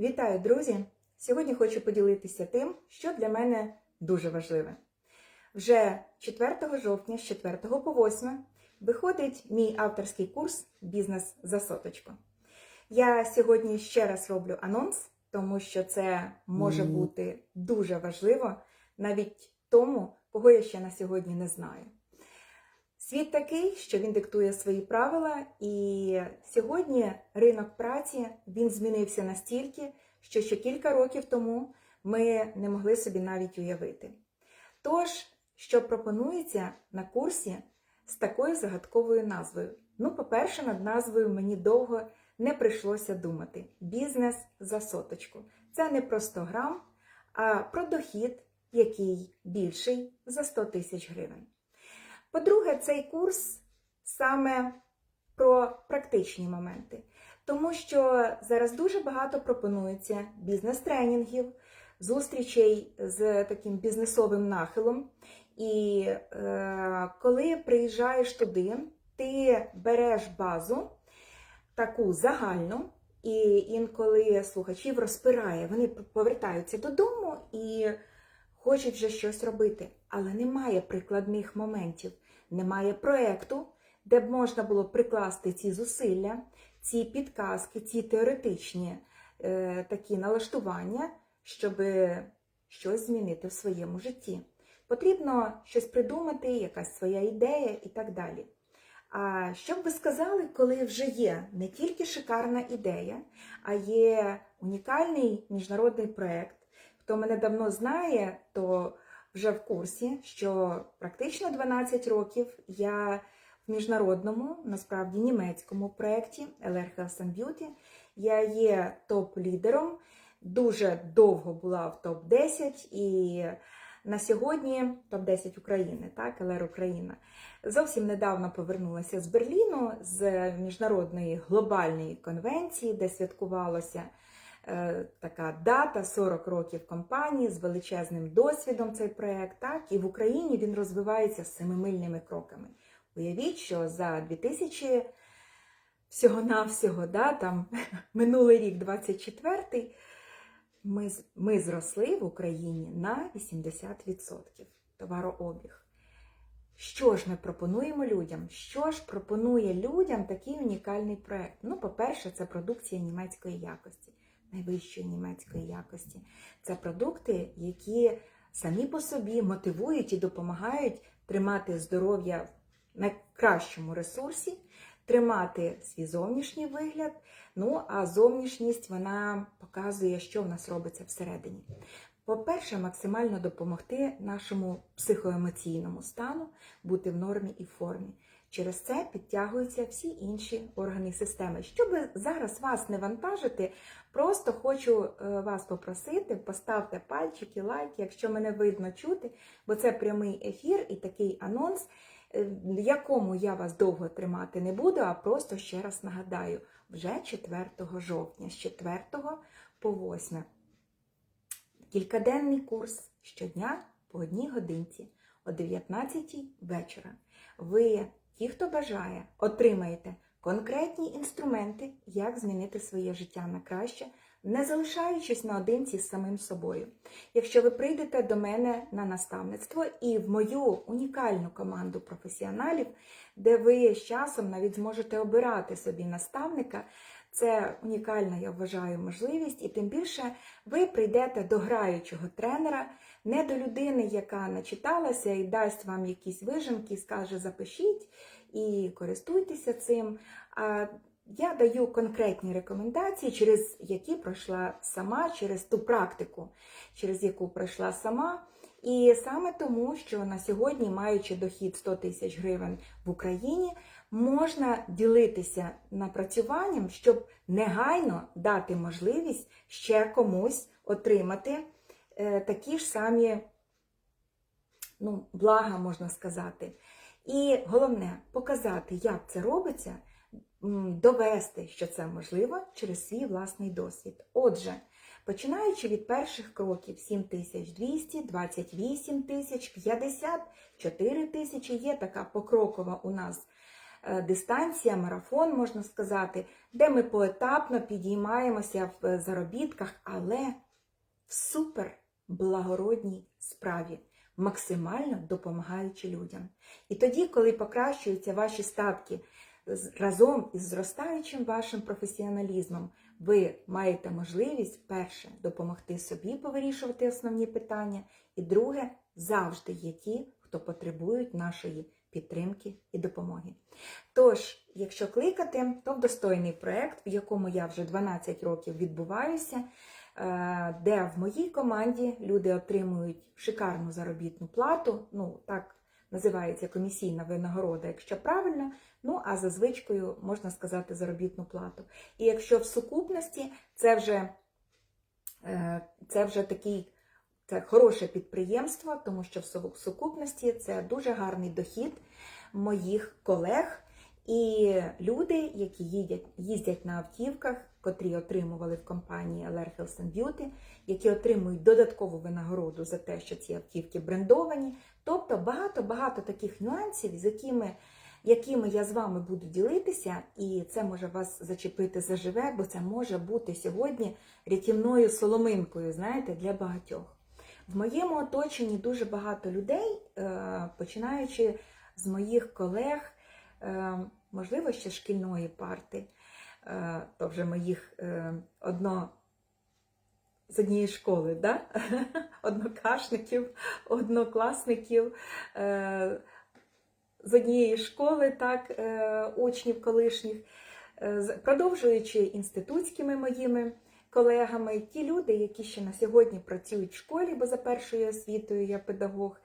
Вітаю, друзі! Сьогодні хочу поділитися тим, що для мене дуже важливе. Вже 4 жовтня з 4 по 8 виходить мій авторський курс Бізнес за соточку. Я сьогодні ще раз роблю анонс, тому що це може бути дуже важливо навіть тому, кого я ще на сьогодні не знаю. Світ такий, що він диктує свої правила, і сьогодні ринок праці він змінився настільки, що ще кілька років тому ми не могли собі навіть уявити. Тож, що пропонується на курсі з такою загадковою назвою? Ну, по-перше, над назвою мені довго не прийшлося думати. Бізнес за соточку. Це не про 100 грам, а про дохід, який більший за 100 тисяч гривень. По-друге, цей курс саме про практичні моменти, тому що зараз дуже багато пропонується бізнес-тренінгів, зустрічей з таким бізнесовим нахилом. І е, коли приїжджаєш туди, ти береш базу таку загальну, і інколи слухачів розпирає, вони повертаються додому і хочуть вже щось робити, але немає прикладних моментів, немає проекту, де б можна було прикласти ці зусилля, ці підказки, ці теоретичні е, такі налаштування, щоб щось змінити в своєму житті. Потрібно щось придумати, якась своя ідея і так далі. А що б ви сказали, коли вже є не тільки шикарна ідея, а є унікальний міжнародний проект? Хто мене давно знає, то вже в курсі, що практично 12 років я в міжнародному, насправді німецькому проєкті LR Health and Beauty. Я є топ-лідером, дуже довго була в топ-10 і на сьогодні топ-10 України, так, ЛР Україна. Зовсім недавно повернулася з Берліну з міжнародної глобальної конвенції, де святкувалося така дата 40 років компанії з величезним досвідом цей проект. Так, і в Україні він розвивається семимильними кроками. Уявіть, що за 2000 всього-навсього, да, там минулий рік, 24-й, ми, ми зросли в Україні на 80% товарообіг. Що ж ми пропонуємо людям? Що ж пропонує людям такий унікальний проект? Ну, по-перше, це продукція німецької якості, найвищої німецької якості. Це продукти, які самі по собі мотивують і допомагають тримати здоров'я в найкращому ресурсі, тримати свій зовнішній вигляд. Ну, а зовнішність вона показує, що в нас робиться всередині. По-перше, максимально допомогти нашому психоемоційному стану бути в нормі і формі. Через це підтягуються всі інші органи системи. Щоб зараз вас не вантажити, просто хочу е, вас попросити, поставте пальчики, лайк, якщо мене видно чути, бо це прямий ефір і такий анонс, е, в якому я вас довго тримати не буду, а просто ще раз нагадаю, вже 4 жовтня, з 4 по 8. Кількаденний курс щодня по одній годинці о 19 вечора. Ви, ті, хто бажає, отримаєте конкретні інструменти, як змінити своє життя на краще, не залишаючись наодинці з самим собою. Якщо ви прийдете до мене на наставництво і в мою унікальну команду професіоналів, де ви з часом навіть зможете обирати собі наставника, це унікальна, я вважаю, можливість, і тим більше ви прийдете до граючого тренера, не до людини, яка начиталася і дасть вам якісь вижимки, скаже запишіть і користуйтеся цим. А я даю конкретні рекомендації, через які пройшла сама, через ту практику, через яку пройшла сама. І саме тому, що на сьогодні, маючи дохід 100 тисяч гривень в Україні, можна ділитися напрацюванням, щоб негайно дати можливість ще комусь отримати такі ж самі ну, блага, можна сказати. І головне показати, як це робиться, довести, що це можливо через свій власний досвід. Отже, починаючи від перших кроків 7200, 28 тисяч, 54 тисячі, є така покрокова у нас е, дистанція, марафон, можна сказати, де ми поетапно підіймаємося в заробітках, але в супер благородній справі, максимально допомагаючи людям. І тоді, коли покращуються ваші статки разом із зростаючим вашим професіоналізмом, ви маєте можливість перше допомогти собі повирішувати основні питання, і друге завжди є ті, хто потребують нашої підтримки і допомоги. Тож, якщо кликати, то в достойний проект, в якому я вже 12 років відбуваюся, де в моїй команді люди отримують шикарну заробітну плату, ну так називається комісійна винагорода, якщо правильно, ну а за звичкою можна сказати заробітну плату. І якщо в сукупності це вже, е, це вже такий це хороше підприємство, тому що в сукупності це дуже гарний дохід моїх колег і люди, які їдять, їздять на автівках, котрі отримували в компанії LR Health and Beauty, які отримують додаткову винагороду за те, що ці автівки брендовані. Тобто багато-багато таких нюансів, з якими, якими я з вами буду ділитися, і це може вас зачепити заживе, бо це може бути сьогодні рятівною соломинкою, знаєте, для багатьох. В моєму оточенні дуже багато людей, е, починаючи з моїх колег, е, можливо, ще шкільної парти, е, то вже моїх е, одно з однієї школи, да? однокашників, однокласників. е, З однієї школи, так, учнів колишніх, продовжуючи інститутськими моїми колегами, ті люди, які ще на сьогодні працюють в школі, бо за першою освітою я педагог,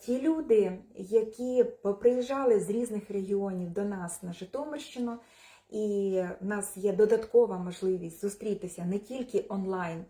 ті люди, які приїжджали з різних регіонів до нас на Житомирщину, і в нас є додаткова можливість зустрітися не тільки онлайн,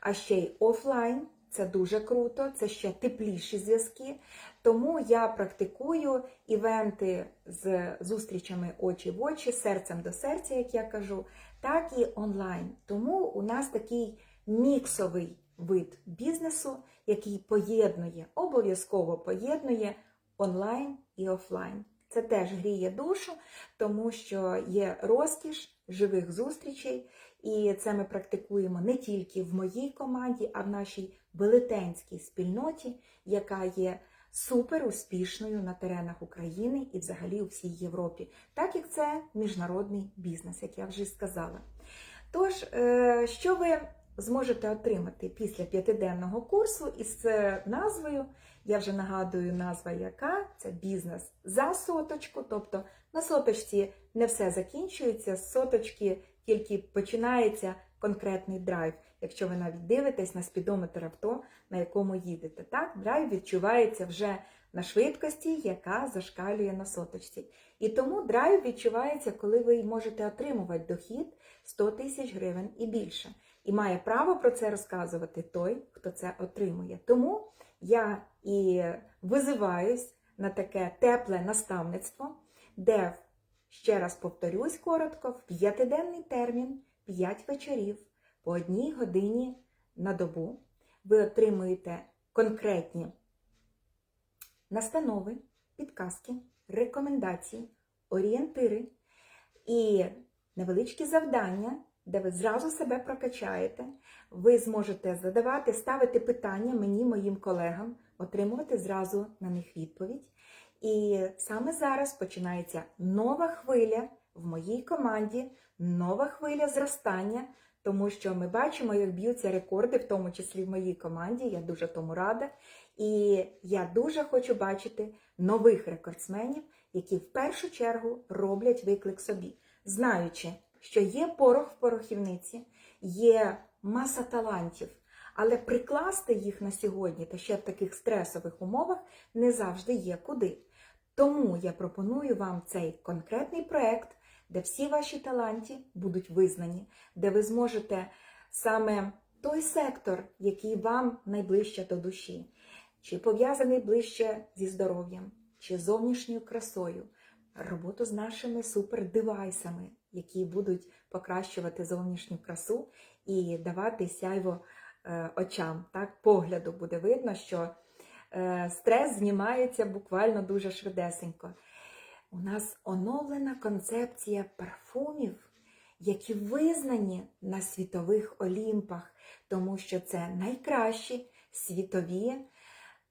а ще й офлайн. Це дуже круто, це ще тепліші зв'язки. Тому я практикую івенти з зустрічами очі в очі, серцем до серця, як я кажу, так і онлайн. Тому у нас такий міксовий вид бізнесу, який поєднує, обов'язково поєднує онлайн і офлайн. Це теж гріє душу, тому що є розкіш живих зустрічей, і це ми практикуємо не тільки в моїй команді, а в нашій велетенській спільноті, яка є супер успішною на теренах України і взагалі у всій Європі, так як це міжнародний бізнес, як я вже сказала. Тож, е, що ви зможете отримати після п'ятиденного курсу із е, назвою, я вже нагадую, назва яка це бізнес за соточку, тобто на соточці не все закінчується, з соточки тільки починається конкретний драйв. Якщо ви навіть дивитесь на спідометр авто, на якому їдете, так драйв відчувається вже на швидкості, яка зашкалює на соточці. І тому драйв відчувається, коли ви можете отримувати дохід 100 тисяч гривень і більше. І має право про це розказувати той, хто це отримує. Тому я і визиваюсь на таке тепле наставництво, де, ще раз повторюсь коротко, в п'ятиденний термін, 5 вечорів по одній годині на добу ви отримуєте конкретні настанови, підказки, рекомендації, орієнтири і невеличкі завдання, де ви зразу себе прокачаєте. Ви зможете задавати, ставити питання мені, моїм колегам, отримувати зразу на них відповідь. І саме зараз починається нова хвиля в моїй команді, нова хвиля зростання, тому що ми бачимо, як б'ються рекорди, в тому числі в моїй команді. Я дуже тому рада. І я дуже хочу бачити нових рекордсменів, які в першу чергу роблять виклик собі, знаючи, що є порох в порохівниці, є маса талантів, але прикласти їх на сьогодні та ще в таких стресових умовах не завжди є куди. Тому я пропоную вам цей конкретний проект, де всі ваші таланти будуть визнані, де ви зможете саме той сектор, який вам найближче до душі, чи пов'язаний ближче зі здоров'ям, чи зовнішньою красою, роботу з нашими супердевайсами, які будуть покращувати зовнішню красу і давати сяйво е, очам. Так, погляду буде видно, що е, стрес знімається буквально дуже швидесенько. у нас оновлена концепція парфумів, які визнані на світових олімпах, тому що це найкращі світові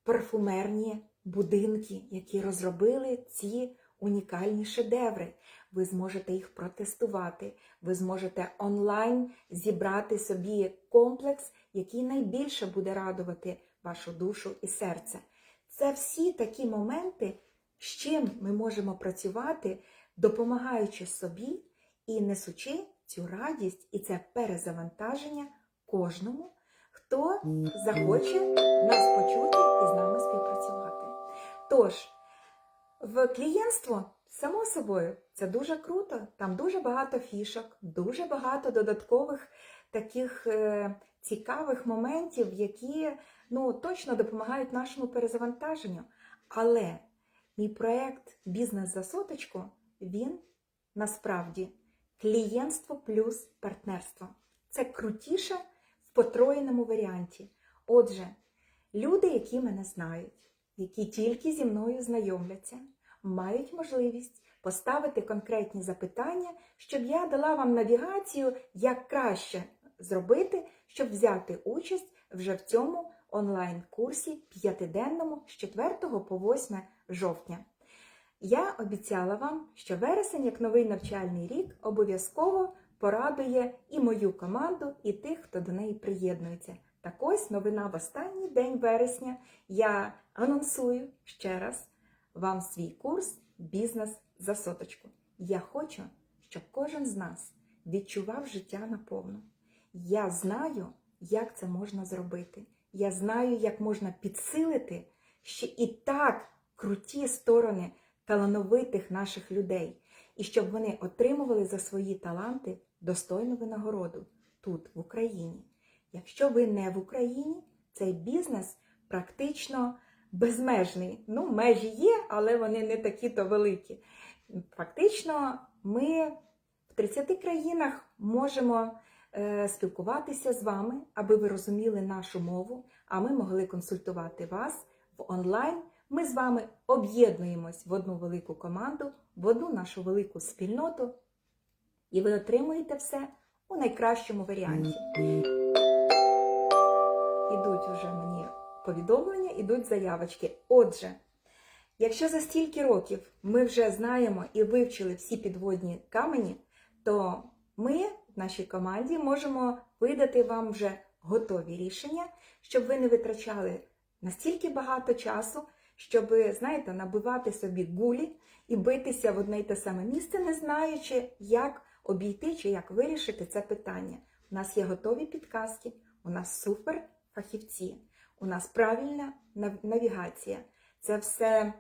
парфумерні будинки, які розробили ці унікальні шедеври. Ви зможете їх протестувати, ви зможете онлайн зібрати собі комплекс, який найбільше буде радувати вашу душу і серце. Це всі такі моменти, з чим ми можемо працювати, допомагаючи собі і несучи цю радість і це перезавантаження кожному, хто захоче нас почути і з нами співпрацювати. Тож, в клієнтство, само собою, це дуже круто. Там дуже багато фішок, дуже багато додаткових таких е, цікавих моментів, які ну, точно допомагають нашому перезавантаженню. Але мій проект Бізнес за соточку, він насправді клієнтство плюс партнерство. Це крутіше в потроєному варіанті. Отже, люди, які мене знають, які тільки зі мною знайомляться, мають можливість поставити конкретні запитання, щоб я дала вам навігацію, як краще зробити, щоб взяти участь вже в цьому онлайн-курсі п'ятиденному з 4 по 8 жовтня. Я обіцяла вам, що вересень, як новий навчальний рік, обов'язково порадує і мою команду, і тих, хто до неї приєднується. Так ось новина в останній день вересня. Я анонсую ще раз вам свій курс Бізнес за соточку. Я хочу, щоб кожен з нас відчував життя наповну. Я знаю, як це можна зробити. Я знаю, як можна підсилити ще і так круті сторони талановитих наших людей, і щоб вони отримували за свої таланти достойну винагороду тут, в Україні. Якщо ви не в Україні, цей бізнес практично безмежний. Ну, межі є, але вони не такі-то великі. Фактично, ми в 30 країнах можемо е, спілкуватися з вами, аби ви розуміли нашу мову, а ми могли консультувати вас в онлайн. Ми з вами об'єднуємось в одну велику команду, в одну нашу велику спільноту, і ви отримуєте все у найкращому варіанті. Ідуть уже мені повідомлення, ідуть заявочки. Отже, якщо за стільки років ми вже знаємо і вивчили всі підводні камені, то ми в нашій команді можемо видати вам вже готові рішення, щоб ви не витрачали настільки багато часу, щоб, знаєте, набивати собі гулі і битися в одне й те саме місце, не знаючи, як обійти чи як вирішити це питання. У нас є готові підказки, у нас супер фахівці, у нас правильна навігація. Це все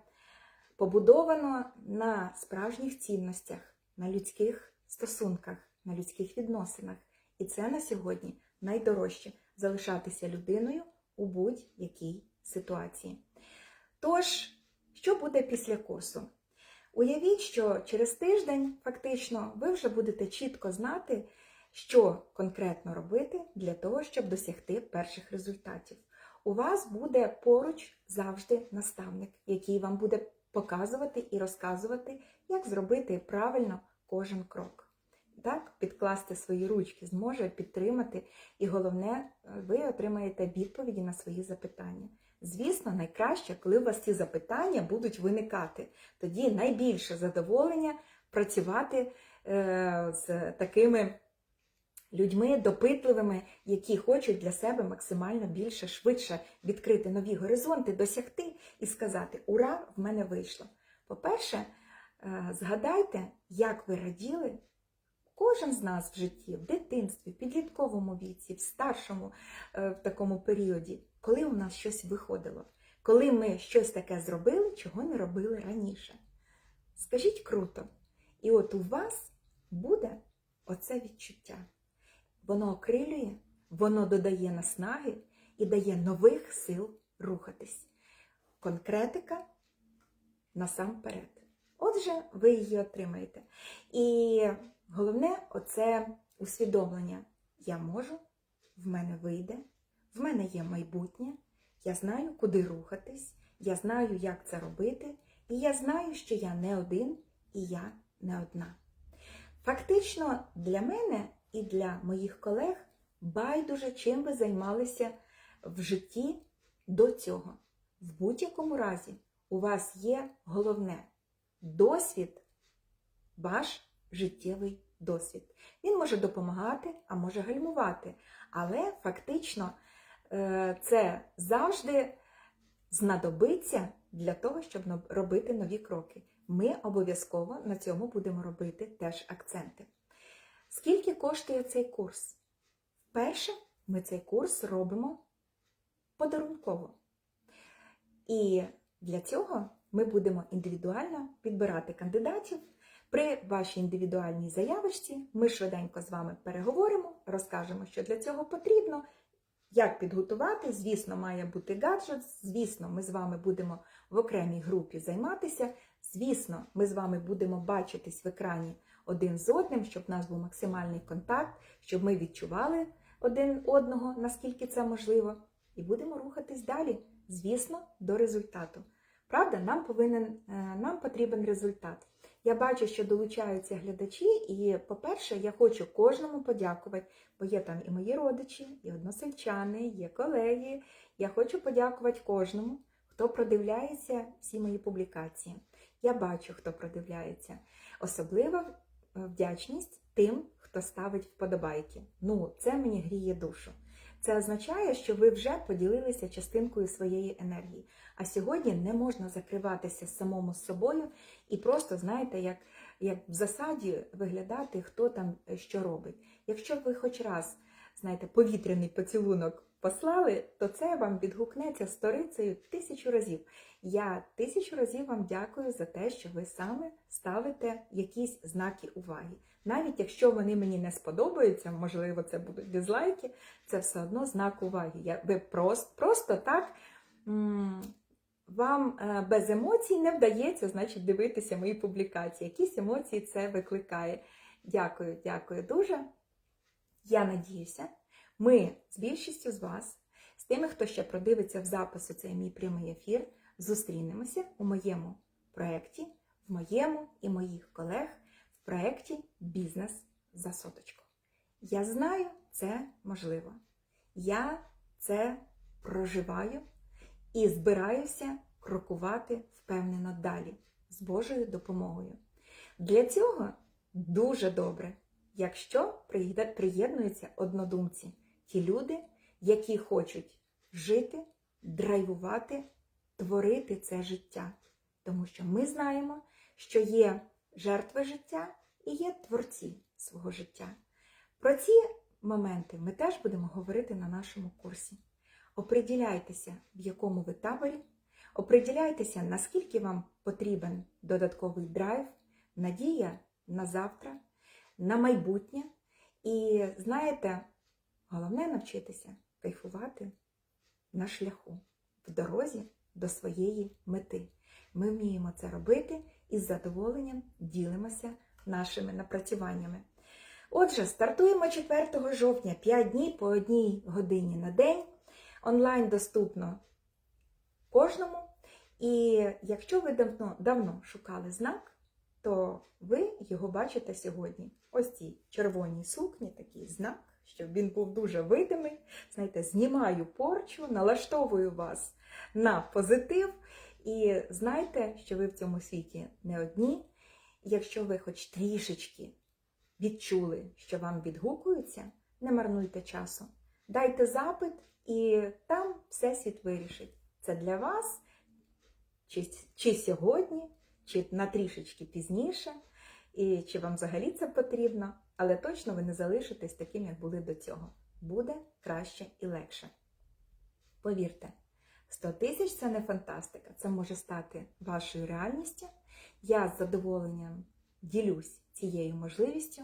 побудовано на справжніх цінностях, на людських стосунках, на людських відносинах. І це на сьогодні найдорожче залишатися людиною у будь-якій ситуації. Тож, що буде після курсу? Уявіть, що через тиждень фактично ви вже будете чітко знати, що конкретно робити для того, щоб досягти перших результатів. У вас буде поруч завжди наставник, який вам буде показувати і розказувати, як зробити правильно кожен крок. Так, підкласти свої ручки зможе підтримати, і головне, ви отримаєте відповіді на свої запитання. Звісно, найкраще, коли у вас ці запитання будуть виникати. Тоді найбільше задоволення працювати е, з такими людьми допитливими, які хочуть для себе максимально більше, швидше відкрити нові горизонти, досягти і сказати: Ура, в мене вийшло! По-перше, е, згадайте, як ви раділи. Кожен з нас в житті, в дитинстві, в підлітковому віці, в старшому е, в такому періоді, коли у нас щось виходило, коли ми щось таке зробили, чого не робили раніше. Скажіть круто. І от у вас буде оце відчуття. Воно окрилює, воно додає наснаги і дає нових сил рухатись. Конкретика насамперед. Отже, ви її отримаєте. І головне оце усвідомлення. Я можу, в мене вийде, в мене є майбутнє, я знаю, куди рухатись, я знаю, як це робити, і я знаю, що я не один, і я не одна. Фактично, для мене і для моїх колег байдуже, чим ви займалися в житті до цього. В будь-якому разі у вас є головне досвід, ваш життєвий досвід. Він може допомагати, а може гальмувати. Але фактично е, це завжди знадобиться для того, щоб робити нові кроки. Ми обов'язково на цьому будемо робити теж акценти. Скільки коштує цей курс? Перше, ми цей курс робимо подарунково. І для цього ми будемо індивідуально підбирати кандидатів. При вашій індивідуальній заявочці ми швиденько з вами переговоримо, розкажемо, що для цього потрібно, як підготувати. Звісно, має бути гаджет. Звісно, ми з вами будемо в окремій групі займатися. Звісно, ми з вами будемо бачитись в екрані один з одним, щоб в нас був максимальний контакт, щоб ми відчували один одного, наскільки це можливо, і будемо рухатись далі, звісно, до результату. Правда, нам повинен, е, нам потрібен результат. Я бачу, що долучаються глядачі, і, по-перше, я хочу кожному подякувати, бо є там і мої родичі, і односельчани, є колеги. Я хочу подякувати кожному, хто продивляється всі мої публікації. Я бачу, хто продивляється. Особлива е, вдячність тим, хто ставить вподобайки. Ну, це мені гріє душу. Це означає, що ви вже поділилися частинкою своєї енергії. А сьогодні не можна закриватися самому з собою і просто, знаєте, як, як в засаді виглядати, хто там е, що робить. Якщо ви хоч раз, знаєте, повітряний поцілунок послали, то це вам відгукнеться сторицею тисячу разів. Я тисячу разів вам дякую за те, що ви саме ставите якісь знаки уваги. Навіть якщо вони мені не сподобаються, можливо, це будуть дизлайки, це все одно знак уваги. Я, ви просто, просто так вам е, без емоцій не вдається, значить, дивитися мої публікації. Якісь емоції це викликає. Дякую, дякую дуже. Я надіюся, ми з більшістю з вас, з тими, хто ще продивиться в запису цей мій прямий ефір, зустрінемося у моєму проєкті, в моєму і моїх колег в проєкті Бізнес за соточку. Я знаю, це можливо. Я це проживаю і збираюся крокувати впевнено далі з Божою допомогою. Для цього дуже добре, якщо приєднуються однодумці, ті люди, які хочуть жити, драйвувати, творити це життя. Тому що ми знаємо, що є жертви життя і є творці свого життя. Про ці моменти ми теж будемо говорити на нашому курсі. Оприділяйтеся, в якому ви таборі, оприділяйтеся, наскільки вам потрібен додатковий драйв, надія на завтра, на майбутнє. І знаєте, головне навчитися кайфувати на шляху, в дорозі до своєї мети. Ми вміємо це робити і з задоволенням ділимося нашими напрацюваннями. Отже, стартуємо 4 жовтня 5 днів по одній годині на день. Онлайн доступно кожному. І якщо ви давно, давно шукали знак, то ви його бачите сьогодні. Ось цій червоній сукні, такий знак, щоб він був дуже видимий. Знаєте, знімаю порчу, налаштовую вас на позитив. І знайте, що ви в цьому світі не одні. Якщо ви хоч трішечки відчули, що вам відгукується, не марнуйте часу. Дайте запит, і там Всесвіт вирішить. Це для вас, чи, чи сьогодні, чи на трішечки пізніше, і чи вам взагалі це потрібно, але точно ви не залишитесь таким, як були до цього. Буде краще і легше. Повірте, 100 тисяч це не фантастика, це може стати вашою реальністю. Я з задоволенням ділюсь цією можливістю.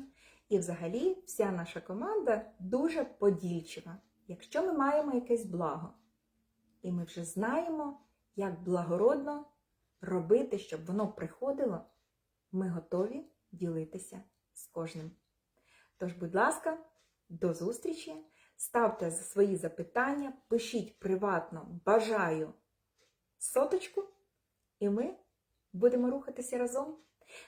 І взагалі вся наша команда дуже подільчива. Якщо ми маємо якесь благо, і ми вже знаємо, як благородно робити, щоб воно приходило, ми готові ділитися з кожним. Тож, будь ласка, до зустрічі! Ставте свої запитання, пишіть приватно бажаю соточку, і ми будемо рухатися разом.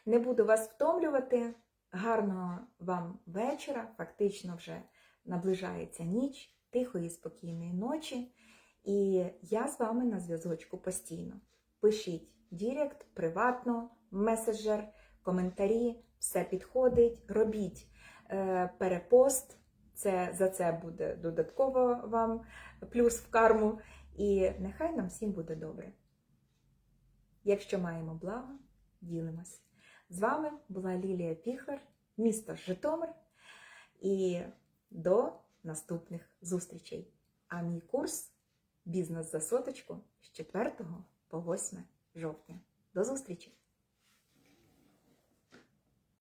Не буду вас втомлювати. Гарного вам вечора. Фактично вже наближається ніч, тихої, спокійної ночі. І я з вами на зв'язочку постійно. Пишіть Дірект, приватно, меседжер, коментарі, все підходить. Робіть перепост. Це за це буде додатково вам плюс в карму. І нехай нам всім буде добре. Якщо маємо благо, ділимось. З вами була Лілія Піхар, місто Житомир. І до наступних зустрічей. А мій курс Бізнес за соточку з 4 по 8 жовтня. До зустрічі!